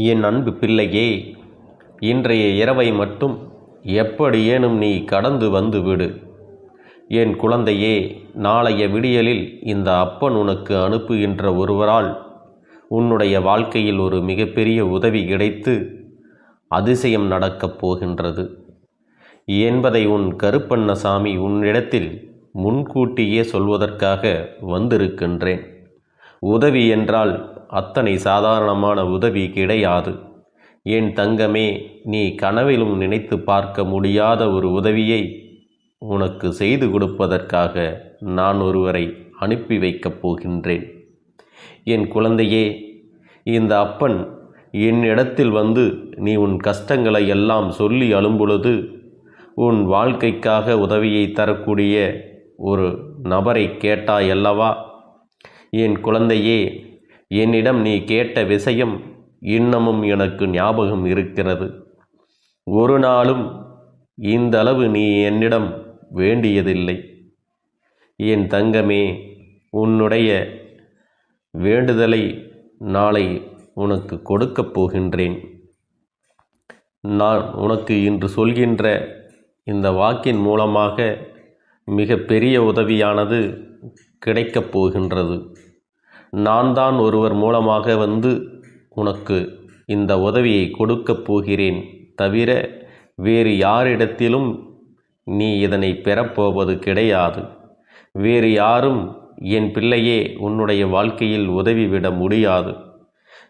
என் அன்பு பிள்ளையே இன்றைய இரவை மட்டும் எப்படியேனும் நீ கடந்து வந்து விடு. என் குழந்தையே நாளைய விடியலில் இந்த அப்பன் உனக்கு அனுப்புகின்ற ஒருவரால் உன்னுடைய வாழ்க்கையில் ஒரு மிகப்பெரிய உதவி கிடைத்து அதிசயம் நடக்கப் போகின்றது. என்பதை உன் கருப்பண்ணசாமி உன்னிடத்தில் முன்கூட்டியே சொல்வதற்காக வந்திருக்கின்றேன். உதவி என்றால் அத்தனை சாதாரணமான உதவி கிடையாது. என் தங்கமே நீ கனவிலும் நினைத்து பார்க்க முடியாத ஒரு உதவியை உனக்கு செய்து கொடுப்பதற்காக நான் ஒருவரை அனுப்பி வைக்கப் போகின்றேன். என் குழந்தையே இந்த அப்பன் என்னிடத்தில் வந்து நீ உன் கஷ்டங்களை எல்லாம் சொல்லி அழும்பொழுது உன் வாழ்க்கைக்காக உதவியை தரக்கூடிய ஒரு நபரை கேட்டாய் அல்லவா என் குழந்தையே என்னிடம் நீ கேட்ட விஷயம் இன்னமும் எனக்கு ஞாபகம் இருக்கிறது. ஒரு நாளும் இந்த அளவு நீ என்னிடம் வேண்டியதில்லை. என் தங்கமே உன்னுடைய வேண்டுதலை நாளை உனக்கு கொடுக்கப் போகின்றேன். நான் உனக்கு இன்று சொல்கின்ற இந்த வாக்கின் மூலமாக மிக பெரிய உதவியானது கிடைக்கப் போகின்றது. நான் தான் ஒருவர் மூலமாக வந்து உனக்கு இந்த உதவியை கொடுக்கப் போகிறேன். தவிர வேறு யாரிடத்திலும் நீ இதனை பெறப்போவது கிடையாது. வேறு யாரும் என் பிள்ளையே உன்னுடைய வாழ்க்கையில் உதவிவிட முடியாது.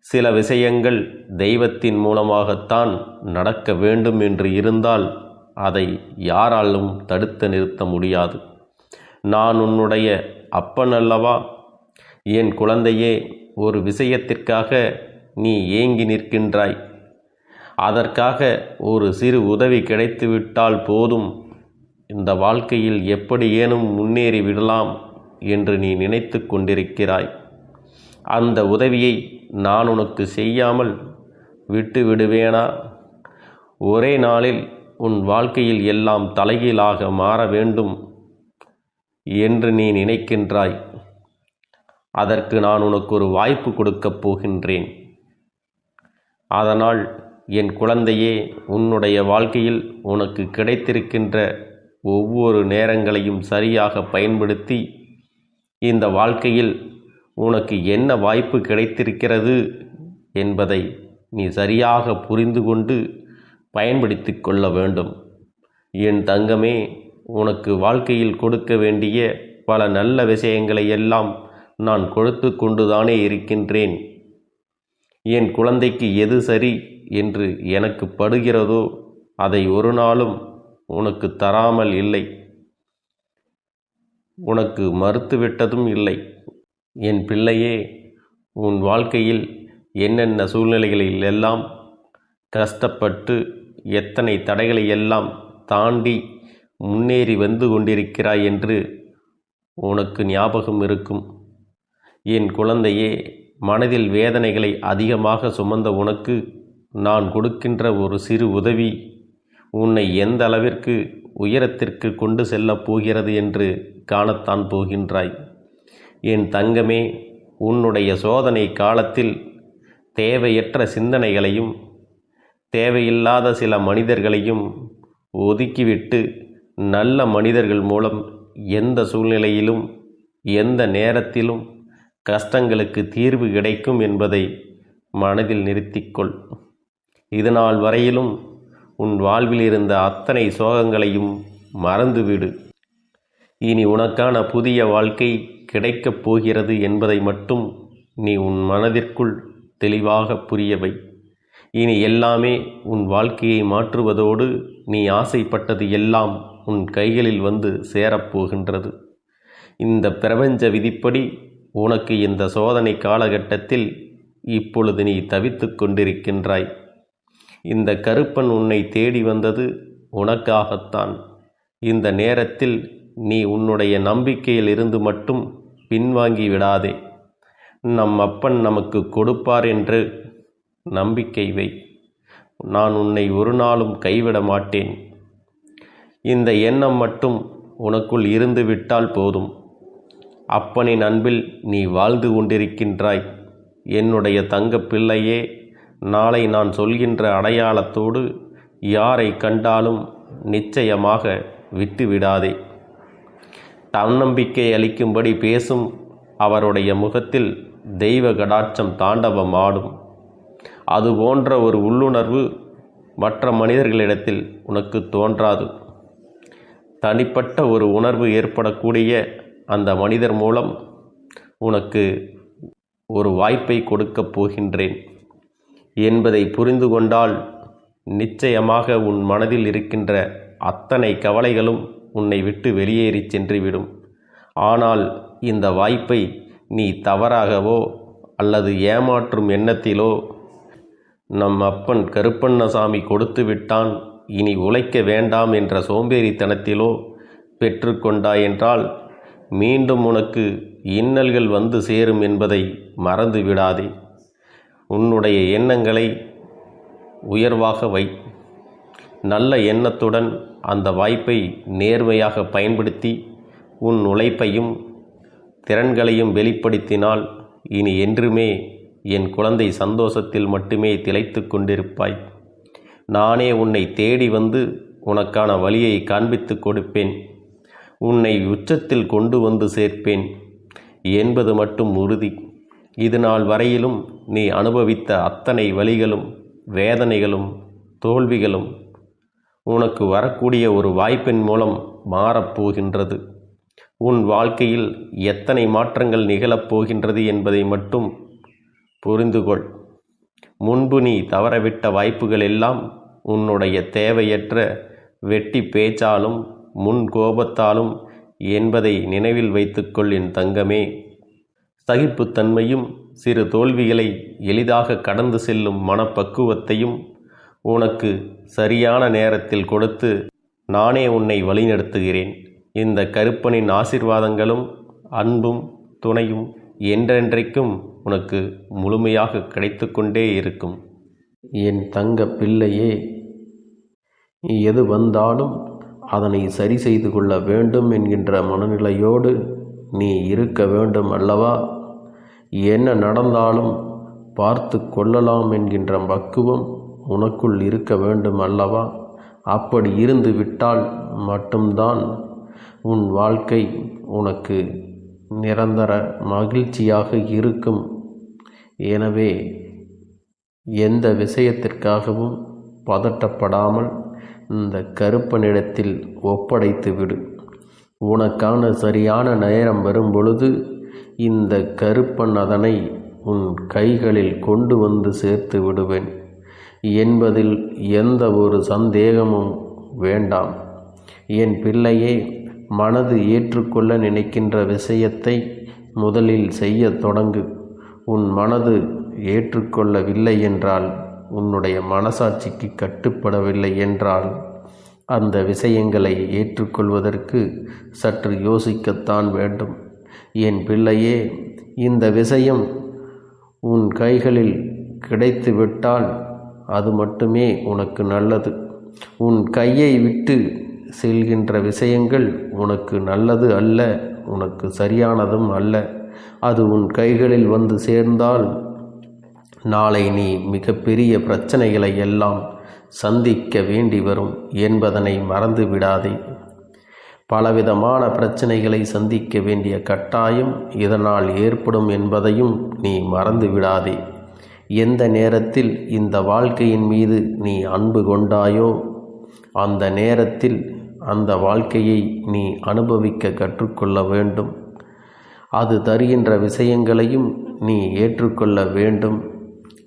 சில விஷயங்கள் தெய்வத்தின் மூலமாகத்தான் நடக்க வேண்டும் என்று இருந்தால் அதை யாராலும் தடுத்து நிறுத்த முடியாது. நான் உன்னுடைய அப்பன் அல்லவா என் குழந்தையே ஒரு விஷயத்திற்காக நீ ஏங்கி நிற்கின்றாய். அதற்காக ஒரு சிறு உதவி கிடைத்துவிட்டால் போதும். இந்த வாழ்க்கையில் எப்படியேனும் முன்னேறி விடலாம் என்று நீ நினைத்து கொண்டிருக்கிறாய். அந்த உதவியை நான் உனக்கு செய்யாமல் விட்டு விடுவேனா? ஒரே நாளில் உன் வாழ்க்கையில் எல்லாம் தலைகீழாக மாற வேண்டும். என்று நீ நினைக்கின்றாய். அதற்கு நான் உனக்கு ஒரு வாய்ப்பு கொடுக்கப் போகின்றேன். அதனால் என் குழந்தையே உன்னுடைய வாழ்க்கையில் உனக்கு கிடைத்திருக்கின்ற ஒவ்வொரு நேரங்களையும் சரியாக பயன்படுத்தி இந்த வாழ்க்கையில் உனக்கு என்ன வாய்ப்பு கிடைத்திருக்கிறது என்பதை நீ சரியாக புரிந்து கொண்டு பயன்படுத்தி கொள்ள வேண்டும். என் தங்கமே உனக்கு வாழ்க்கையில் கொடுக்க வேண்டிய பல நல்ல விஷயங்களை எல்லாம் நான் கொடுத்து கொண்டுதானே இருக்கின்றேன். என் குழந்தைக்கு எது சரி என்று எனக்கு படுகிறதோ அதை ஒரு நாளும் உனக்கு தராமல் இல்லை. உனக்கு மறுத்துவிட்டதும் இல்லை. என் பிள்ளையே உன் வாழ்க்கையில் என்னென்ன சூழ்நிலைகளில் எல்லாம் கஷ்டப்பட்டு எத்தனை தடைகளை எல்லாம் தாண்டி முன்னேறி வந்து கொண்டிருக்கிறாய் என்று உனக்கு ஞாபகம் இருக்கும். என் குழந்தையே மனதில் வேதனைகளை அதிகமாக சுமந்த உனக்கு நான் கொடுக்கின்ற ஒரு சிறு உதவி உன்னை எந்த அளவிற்கு உயரத்திற்கு கொண்டு செல்லப் போகிறது என்று காணத்தான் போகின்றாய். என் தங்கமே உன்னுடைய சோதனை காலத்தில் தேவையற்ற சிந்தனைகளையும் தேவையில்லாத சில மனிதர்களையும் ஒதுக்கிவிட்டு நல்ல மனிதர்கள் மூலம் எந்த சூழ்நிலையிலும் எந்த நேரத்திலும் கஷ்டங்களுக்கு தீர்வு கிடைக்கும் என்பதை மனதில் நிறுத்திக்கொள் இதனால் வரையிலும் உன் வாழ்வில் இருந்த அத்தனை சோகங்களையும் மறந்துவிடு. இனி உனக்கான புதிய வாழ்க்கை கிடைக்கப் போகிறது என்பதை மட்டும் நீ உன் மனதிற்குள் தெளிவாக புரியவை. இனி எல்லாமே உன் வாழ்க்கையை மாற்றுவதோடு நீ ஆசைப்பட்டது எல்லாம் உன் கைகளில் வந்து சேரப்போகின்றது. இந்த பிரபஞ்ச விதிப்படி உனக்கு இந்த சோதனை காலகட்டத்தில் இப்பொழுது நீ தவித்து கொண்டிருக்கின்றாய். இந்த கருப்பன் உன்னை தேடி வந்தது உனக்காகத்தான். இந்த நேரத்தில் நீ உன்னுடைய நம்பிக்கையில் இருந்து மட்டும் பின்வாங்கி விடாதே. நம் அப்பன் நமக்கு கொடுப்பார் என்று நம்பிக்கை வை. நான் உன்னை ஒரு நாளும் கைவிட மாட்டேன். இந்த எண்ணம் மட்டும் உனக்குள் இருந்து விட்டால் போதும். அப்பனின் அன்பில் நீ வாழ்ந்து கொண்டிருக்கின்றாய். என்னுடைய தங்க பிள்ளையே நாளை நான் சொல்கின்ற அடையாளத்தோடு யாரை கண்டாலும் நிச்சயமாக விட்டுவிடாதே. தன்னம்பிக்கை அளிக்கும்படி பேசும் அவருடைய முகத்தில் தெய்வ கடாட்சம் தாண்டவம் ஆடும் அது போன்ற ஒரு உள்ளுணர்வு மற்ற மனிதர்களிடத்தில் உனக்கு தோன்றாது. தனிப்பட்ட ஒரு உணர்வு ஏற்படக்கூடிய அந்த மனிதர் மூலம் உனக்கு ஒரு வாய்ப்பை கொடுக்கப் போகின்றேன் என்பதை புரிந்து கொண்டால் நிச்சயமாக உன் மனதில் இருக்கின்ற அத்தனை கவலைகளும் உன்னை விட்டு வெளியேறி சென்றுவிடும். ஆனால் இந்த வாய்ப்பை நீ தவறாகவோ அல்லது ஏமாற்றும் எண்ணத்திலோ நம் அப்பன் கருப்பண்ணசாமி கொடுத்து விட்டான் இனி உழைக்க வேண்டாம் என்ற சோம்பேறித்தனத்திலோ பெற்றுக்கொண்டாய் என்றால் மீண்டும் உனக்கு இன்னல்கள் வந்து சேரும் என்பதை மறந்து விடாதே உன்னுடைய எண்ணங்களை உயர்வாக வை. நல்ல எண்ணத்துடன் அந்த வாய்ப்பை நேர்மையாக பயன்படுத்தி உன் உழைப்பையும் திறன்களையும் வெளிப்படுத்தினால் இனி என்றுமே என் குழந்தை சந்தோஷத்தில் மட்டுமே திளைத்து கொண்டிருப்பாய். நானே உன்னை தேடி வந்து உனக்கான வழியை காண்பித்து கொடுப்பேன். உன்னை உச்சத்தில் கொண்டு வந்து சேர்ப்பேன். என்பது மட்டும் உறுதி. இது நாள் வரையிலும் நீ அனுபவித்த அத்தனை வழிகளும் வேதனைகளும் தோல்விகளும் உனக்கு வரக்கூடிய ஒரு வாய்ப்பின் மூலம் மாறப்போகின்றது உன் வாழ்க்கையில் எத்தனை மாற்றங்கள் நிகழப்போகின்றது என்பதை மட்டும் புரிந்துகொள். முன்பு நீ தவறவிட்ட வாய்ப்புகள் எல்லாம் உன்னுடைய தேவையற்ற வெட்டி பேச்சாலும் முன் கோபத்தாலும் என்பதை நினைவில் வைத்துக்கொள் என் தங்கமே. சகிப்புத்தன்மையும் சிறு தோல்விகளை எளிதாக கடந்து செல்லும் மனப்பக்குவத்தையும் உனக்கு சரியான நேரத்தில் கொடுத்து நானே உன்னை வழிநடத்துகிறேன். இந்த கருப்பனின் ஆசிர்வாதங்களும் அன்பும் துணையும் என்றென்றைக்கும் உனக்கு முழுமையாக கிடைத்து கொண்டே இருக்கும். என் தங்க பிள்ளையே எது வந்தாலும் அதனை சரி செய்து கொள்ள வேண்டும் என்கின்ற மனநிலையோடு நீ இருக்க வேண்டும் அல்லவா? என்ன நடந்தாலும் பார்த்து கொள்ளலாம் என்கின்ற பக்குவம் உனக்குள் இருக்க வேண்டும் அல்லவா? அப்படி இருந்து விட்டால் மட்டும்தான் உன் வாழ்க்கை உனக்கு நிரந்தர மகிழ்ச்சியாக இருக்கும். எனவே எந்த விஷயத்திற்காகவும் பதட்டப்படாமல் இந்த கருப்பனிடத்தில் ஒப்படைத்து விடு. உனக்கான சரியான நேரம் வரும் பொழுது இந்த கருப்பன் அதனை உன் கைகளில் கொண்டு வந்து சேர்த்து விடுவேன். என்பதில் எந்த ஒரு சந்தேகமும் வேண்டாம். என் பிள்ளையே மனது ஏற்றுக்கொள்ள நினைக்கின்ற விஷயத்தை முதலில் செய்ய தொடங்கு. உன் மனது ஏற்றுக்கொள்ளவில்லை என்றால் உன்னுடைய மனசாட்சிக்கு கட்டுப்படவில்லை என்றால் அந்த விஷயங்களை ஏற்றுக்கொள்வதற்கு சற்று யோசிக்கத்தான் வேண்டும். என் பிள்ளையே இந்த விஷயம் உன் கைகளில் கிடைத்துவிட்டால் அது மட்டுமே உனக்கு நல்லது. உன் கையை விட்டு செல்கின்ற விஷயங்கள் உனக்கு நல்லது அல்ல உனக்கு சரியானதும் அல்ல. அது உன் கைகளில் வந்து சேர்ந்தால் நாளை நீ மிகப்பெரிய பிரச்சனைகளை எல்லாம் சந்திக்க வேண்டி வரும் என்பதனை மறந்து விடாதே. பலவிதமான பிரச்சனைகளை சந்திக்க வேண்டிய கட்டாயம் இதனால் ஏற்படும் என்பதையும் நீ மறந்து விடாதே. எந்த நேரத்தில் இந்த வாழ்க்கையின் மீது நீ அன்பு கொண்டாயோ அந்த நேரத்தில் அந்த வாழ்க்கையை நீ அனுபவிக்க கற்றுக்கொள்ள வேண்டும். அது தருகின்ற விஷயங்களையும் நீ ஏற்றுக்கொள்ள வேண்டும்.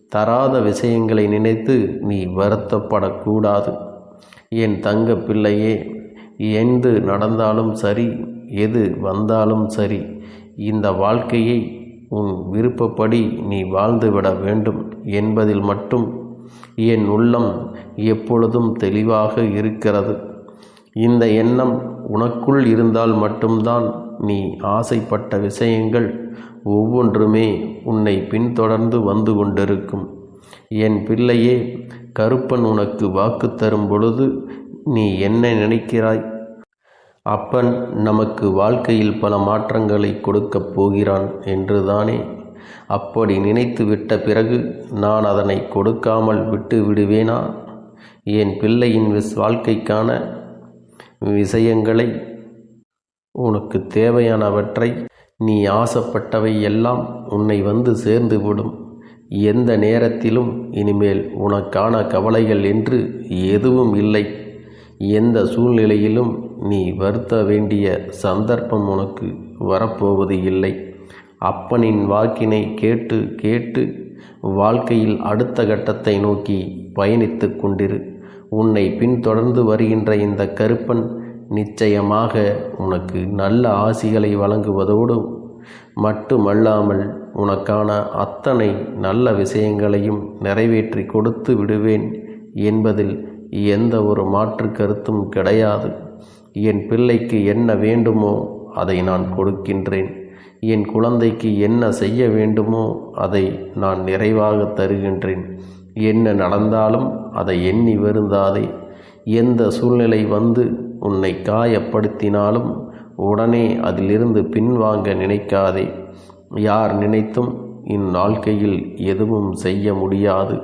தராத விஷயங்களை நினைத்து நீ வருத்தப்படக்கூடாது. என் தங்க பிள்ளையே எந்து நடந்தாலும் சரி எது வந்தாலும் சரி இந்த வாழ்க்கையை உன் விருப்பப்படி நீ வாழ்ந்துவிட வேண்டும் என்பதில் மட்டும் என் உள்ளம் எப்பொழுதும் தெளிவாக இருக்கிறது. இந்த எண்ணம் உனக்குள் இருந்தால் மட்டும்தான் நீ ஆசைப்பட்ட விஷயங்கள் ஒவ்வொன்றுமே உன்னை பின்தொடர்ந்து வந்து கொண்டிருக்கும். என் பிள்ளையே கருப்பன் உனக்கு வாக்கு தரும் பொழுது நீ என்ன நினைக்கிறாய்? அப்பன் நமக்கு வாழ்க்கையில் பல மாற்றங்களை கொடுக்கப் போகிறான் என்றுதானே. அப்படி நினைத்து விட்ட பிறகு நான் அதனை கொடுக்காமல் விட்டு விடுவேனா? என் பிள்ளையின் விஸ் வாழ்க்கைக்கான விஷயங்களை உனக்கு தேவையானவற்றை நீ ஆசைப்பட்டவை எல்லாம் உன்னை வந்து சேர்ந்துவிடும். எந்த நேரத்திலும் இனிமேல் உனக்கான கவலைகள் என்று எதுவும் இல்லை. எந்த சூழ்நிலையிலும் நீ வருத்த வேண்டிய சந்தர்ப்பம் உனக்கு வரப்போவது இல்லை. அப்பனின் வாக்கினை கேட்டு கேட்டு வாழ்க்கையில் அடுத்த கட்டத்தை நோக்கி பயணித்து கொண்டிரு. உன்னை பின்தொடர்ந்து வருகின்ற இந்த கருப்பன் நிச்சயமாக உனக்கு நல்ல ஆசிகளை வழங்குவதோடு மட்டுமல்லாமல் உனக்கான அத்தனை நல்ல விஷயங்களையும் நிறைவேற்றி கொடுத்து விடுவேன் என்பதில் எந்த ஒரு மாற்று கருத்தும் கிடையாது. என் பிள்ளைக்கு என்ன வேண்டுமோ அதை நான் கொடுக்கின்றேன். என் குழந்தைக்கு என்ன செய்ய வேண்டுமோ அதை நான் நிறைவாக தருகின்றேன். என்ன நடந்தாலும் அதை எண்ணி வருந்தாதே. எந்த சூழ்நிலை வந்து உன்னை காயப்படுத்தினாலும் உடனே அதிலிருந்து பின்வாங்க நினைக்காதே. யார் நினைத்தும் இந்நாழ்க்கையில் எதுவும் செய்ய முடியாது.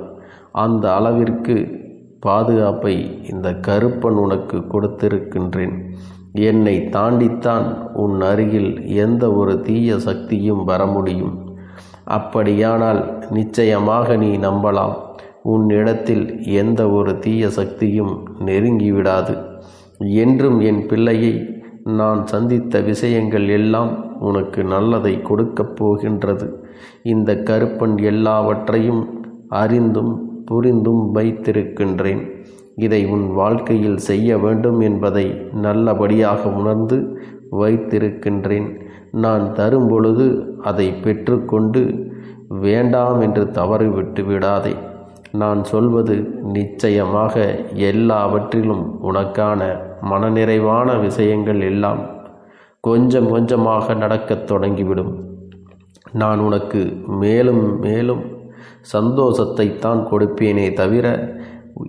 அந்த அளவிற்கு பாதுகாப்பை இந்த கருப்பன் உனக்கு கொடுத்திருக்கின்றேன். என்னை தாண்டித்தான் உன் அருகில் எந்த ஒரு தீய சக்தியும் வர முடியும். அப்படியானால் நிச்சயமாக நீ நம்பலாம். உன்னிடத்தில் எந்த ஒரு தீய சக்தியும் நெருங்கிவிடாது. என்றும் என் பிள்ளையை நான் சந்தித்த விஷயங்கள் எல்லாம் உனக்கு நல்லதை கொடுக்கப் போகின்றது. இந்த கருப்பன் எல்லாவற்றையும் அறிந்தும் புரிந்தும் வைத்திருக்கின்றேன். இதை உன் வாழ்க்கையில் செய்ய வேண்டும் என்பதை நல்லபடியாக உணர்ந்து வைத்திருக்கின்றேன். நான் தரும் பொழுது அதை பெற்றுக்கொண்டு வேண்டாம் என்று தவறு விட்டு விடாதே. நான் சொல்வது நிச்சயமாக எல்லாவற்றிலும் உனக்கான மனநிறைவான விஷயங்கள் எல்லாம் கொஞ்சம் கொஞ்சமாக நடக்கத் தொடங்கிவிடும். நான் உனக்கு மேலும் மேலும் சந்தோஷத்தைத்தான் கொடுப்பேனே தவிர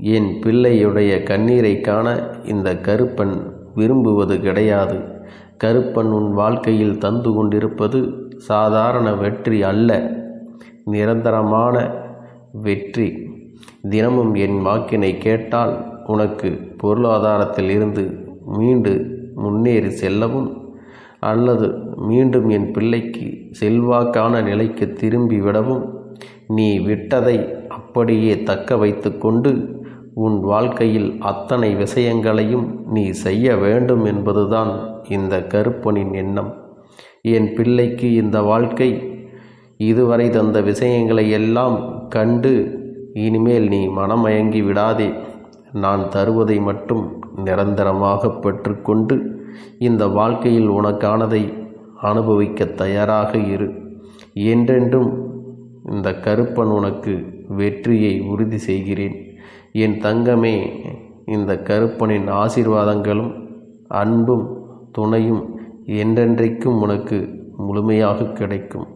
என் பிள்ளையுடைய கண்ணீரை காண இந்த கருப்பன் விரும்புவது கிடையாது. கருப்பன் உன் வாழ்க்கையில் தந்து கொண்டிருப்பது சாதாரண வெற்றி அல்ல. நிரந்தரமான வெற்றி. தினமும் என் வாக்கினை கேட்டால் உனக்கு பொருளாதாரத்தில் இருந்து மீண்டு முன்னேறி செல்லவும் அல்லது மீண்டும் என் பிள்ளைக்கு செல்வாக்கான நிலைக்கு திரும்பி விடவும் நீ விட்டதை அப்படியே தக்க வைத்து கொண்டு உன் வாழ்க்கையில் அத்தனை விஷயங்களையும் நீ செய்ய வேண்டும் என்பதுதான் இந்த கருப்பனின் எண்ணம். என் பிள்ளைக்கு இந்த வாழ்க்கை இதுவரை தந்த விஷயங்களை எல்லாம் கண்டு இனிமேல் நீ மனமயங்கி விடாதே. நான் தருவதை மட்டும் நிரந்தரமாக பெற்றுக்கொண்டு இந்த வாழ்க்கையில் உனக்கானதை அனுபவிக்க தயாராக இரு. என்றென்றும் இந்த கருப்பன் உனக்கு வெற்றியை உறுதி செய்கிறேன். என் தங்கமே இந்த கருப்பனின் ஆசீர்வாதங்களும் அன்பும் துணையும் என்றென்றைக்கும் உனக்கு முழுமையாக கிடைக்கும்.